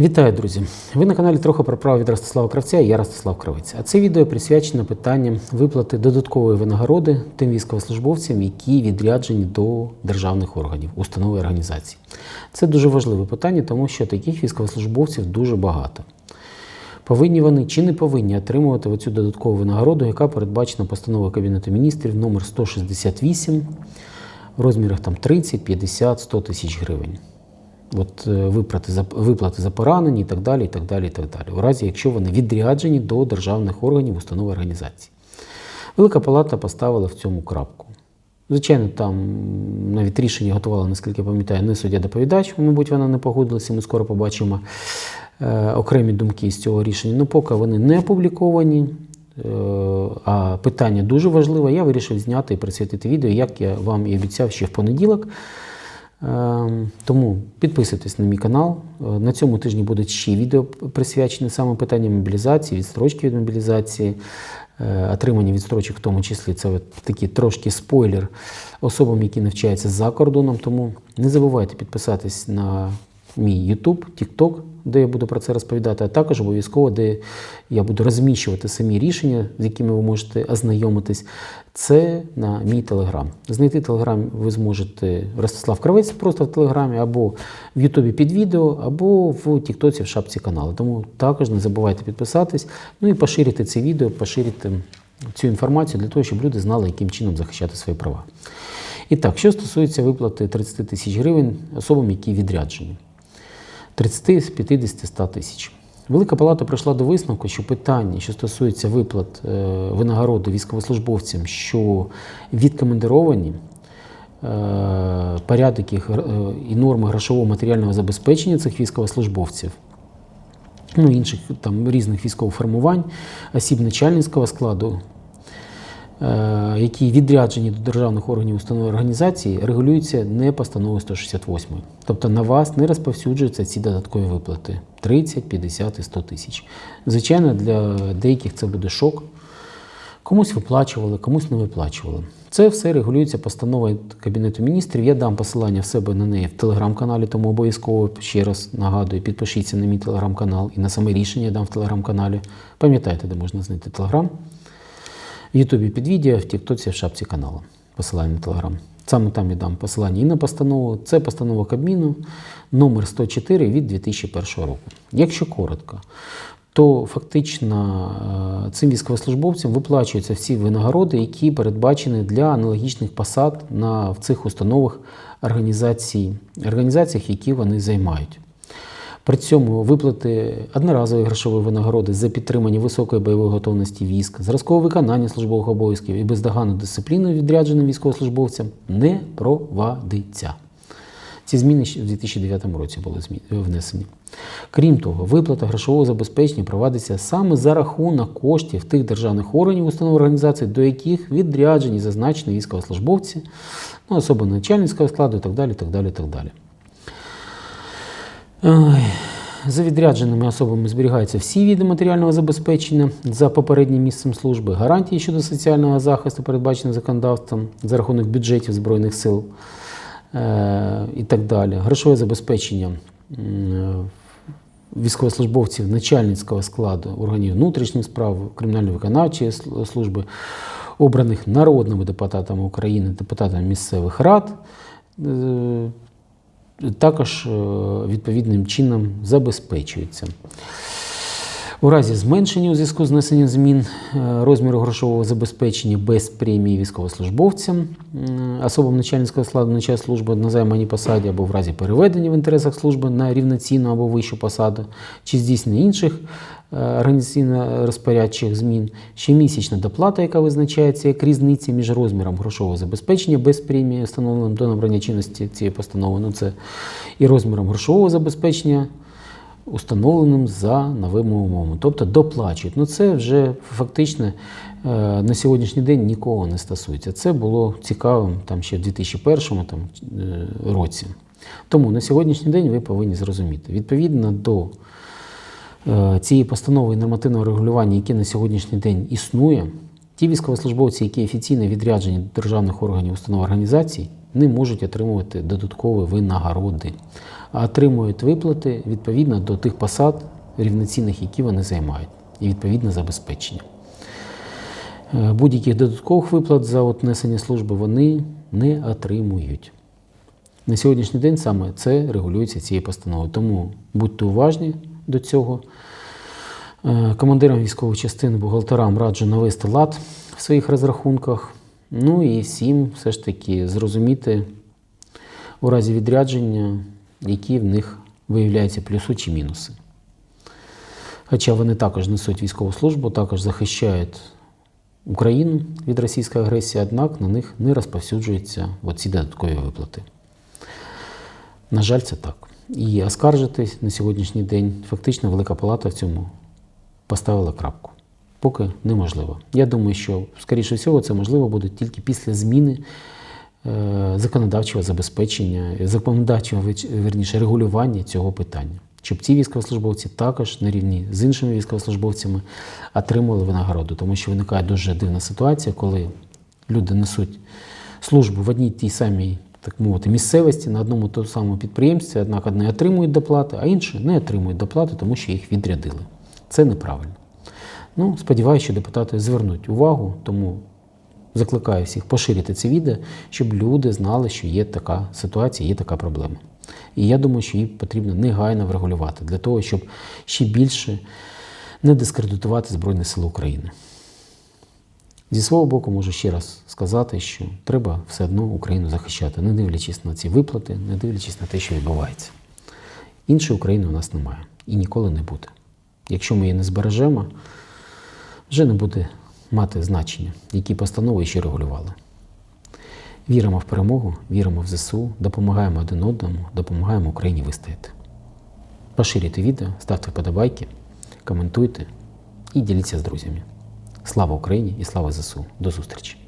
Вітаю, друзі! Ви на каналі трохи про право від Ростислава Кравця і я Ростислав Кравець. А це відео присвячено питанням виплати додаткової винагороди тим військовослужбовцям, які відряджені до державних органів, установ і організацій. Це дуже важливе питання, тому що таких військовослужбовців дуже багато. Повинні вони чи не повинні отримувати оцю додаткову винагороду, яка передбачена постановою Кабінету міністрів номер 168 в розмірах там 30, 50, 100 тисяч гривень. От е, виплати за виплати за поранені і так далі, і так далі, і так далі. У разі, якщо вони відряджені до державних органів, установ організацій. Велика палата поставила в цьому крапку. Звичайно, там навіть рішення готувала, наскільки пам'ятаю, не суддя-доповідач, мабуть, вона не погодилася, ми скоро побачимо е, окремі думки з цього рішення. Ну, поки вони не опубліковані, е, а питання дуже важливе, я вирішив зняти і присвятити відео, як я вам і обіцяв ще в понеділок. Ем, Тому підписуйтесь на мій канал. Е, На цьому тижні буде ще відео присвячене саме питанням мобілізації, відстрочки від мобілізації, е, отримання відстрочок, в тому числі це такий трошки спойлер особам, які навчаються за кордоном. Тому не забувайте підписатись на мій YouTube, TikTok, де я буду про це розповідати, а також обов'язково, де я буду розміщувати самі рішення, з якими ви можете ознайомитись. Це на мій телеграм. Знайти телеграм ви зможете Ростислав Кравець просто в телеграмі, або в Ютубі під відео, або в Тіктоці в шапці каналу. Тому також не забувайте підписатись, ну і поширити це відео, поширити цю інформацію для того, щоб люди знали, яким чином захищати свої права. І так, що стосується виплати 30 тисяч гривень особам, які відряджені. 30 з 50 100 тисяч. Велика палата прийшла до висновку, що питання, що стосується виплат е, винагороди військовослужбовцям, що відкомендовані, е, порядок їх е, і норми грошового матеріального забезпечення цих військовослужбовців, ну інших там різних військових формувань, осіб начальницького складу, які відряджені до державних органів установ і організацій, регулюються не постановою 168. Тобто на вас не розповсюджуються ці додаткові виплати 30, 50 і 100 тисяч. Звичайно, для деяких це буде шок. Комусь виплачували, комусь не виплачували. Це все регулюється постановою Кабінету міністрів. Я дам посилання в себе на неї в телеграм-каналі, тому обов'язково ще раз нагадую, підпишіться на мій телеграм-канал і на саме рішення я дам в телеграм-каналі. Пам'ятайте, де можна знайти телеграм. Ютубі під відео, в Тіктоці, в шапці каналу. Посилання на телеграм. Саме там я дам посилання і на постанову. Це постанова Кабміну номер 104 від 2001 року. Якщо коротко, то фактично е, цим військовослужбовцям виплачуються всі винагороди, які передбачені для аналогічних посад на в цих установах організацій, організаціях, які вони займають. При цьому виплати одноразової грошової винагороди за підтримання високої бойової готовності військ, зразкове виконання службових обов'язків і бездоганну дисципліну відрядженим військовослужбовцям не провадиться. Ці зміни ще в 2009 році були внесені. Крім того, виплата грошового забезпечення проводиться саме за рахунок коштів тих державних органів, установ організацій, до яких відряджені зазначені військовослужбовці, ну, особи начальницького складу і так далі. так далі, так далі. За відрядженими особами зберігаються всі види матеріального забезпечення за попереднім місцем служби, гарантії щодо соціального захисту, передбачені законодавством за рахунок бюджетів Збройних сил е, і так далі. Грошове забезпечення військовослужбовців начальницького складу органів внутрішніх справ, кримінально-виконавчої служби, обраних народними депутатами України, депутатами місцевих рад. Також е, відповідним чином забезпечується. У разі зменшення у зв'язку з внесенням змін е, розміру грошового забезпечення без премії військовослужбовцям, особам начальницького складу на час служби на займаній посаді або в разі переведення в інтересах служби на рівноцінну або вищу посаду, чи здійснення інших е, організаційно-розпорядчих змін, щомісячна доплата, яка визначається як різниця між розміром грошового забезпечення без премії, встановленим до набрання чинності цієї постанови, ну це і розміром грошового забезпечення установленим за новими умовами, тобто доплачують. Ну це вже фактично е, на сьогоднішній день нікого не стосується. Це було цікавим там ще в 2001 там, е, році. Тому на сьогоднішній день ви повинні зрозуміти, відповідно до е, цієї постанови і нормативного регулювання, яке на сьогоднішній день існує, ті військовослужбовці, які офіційно відряджені до державних органів установ організацій, не можуть отримувати додаткові винагороди. Отримують виплати відповідно до тих посад рівноцінних, які вони займають, і відповідне забезпечення. Е, Будь-яких додаткових виплат за от несення служби вони не отримують. На сьогоднішній день саме це регулюється цією постановою. Тому будьте уважні до цього. Е, Командирам військових частин, бухгалтерам раджу навести лад в своїх розрахунках. Ну і всім все ж таки зрозуміти у разі відрядження, які в них виявляються плюси чи мінуси. Хоча вони також несуть військову службу, також захищають Україну від російської агресії, однак на них не розповсюджуються оці додаткові виплати. На жаль, це так. І оскаржитись на сьогоднішній день фактично Велика Палата в цьому поставила крапку. Поки неможливо. Я думаю, що, скоріше всього, це можливо буде тільки після зміни законодавчого забезпечення, законодавчого верніше, регулювання цього питання. Щоб ці військовослужбовці також на рівні з іншими військовослужбовцями отримували винагороду. Тому що виникає дуже дивна ситуація, коли люди несуть службу в одній тій самій, так мовити, місцевості на одному тому самому підприємстві, однак одні отримують доплати, а інші не отримують доплати, тому що їх відрядили. Це неправильно. Ну, сподіваюся, що депутати звернуть увагу, тому закликаю всіх поширити це відео, щоб люди знали, що є така ситуація, є така проблема. І я думаю, що її потрібно негайно врегулювати для того, щоб ще більше не дискредитувати Збройні Сили України. Зі свого боку, можу ще раз сказати, що треба все одно Україну захищати, не дивлячись на ці виплати, не дивлячись на те, що відбувається. Іншої України у нас немає і ніколи не буде. Якщо ми її не збережемо, вже не буде мати значення, які постанови ще регулювали. Віримо в перемогу, віримо в ЗСУ, допомагаємо один одному, допомагаємо Україні вистояти. Поширюйте відео, ставте вподобайки, коментуйте і діліться з друзями. Слава Україні і слава ЗСУ. До зустрічі!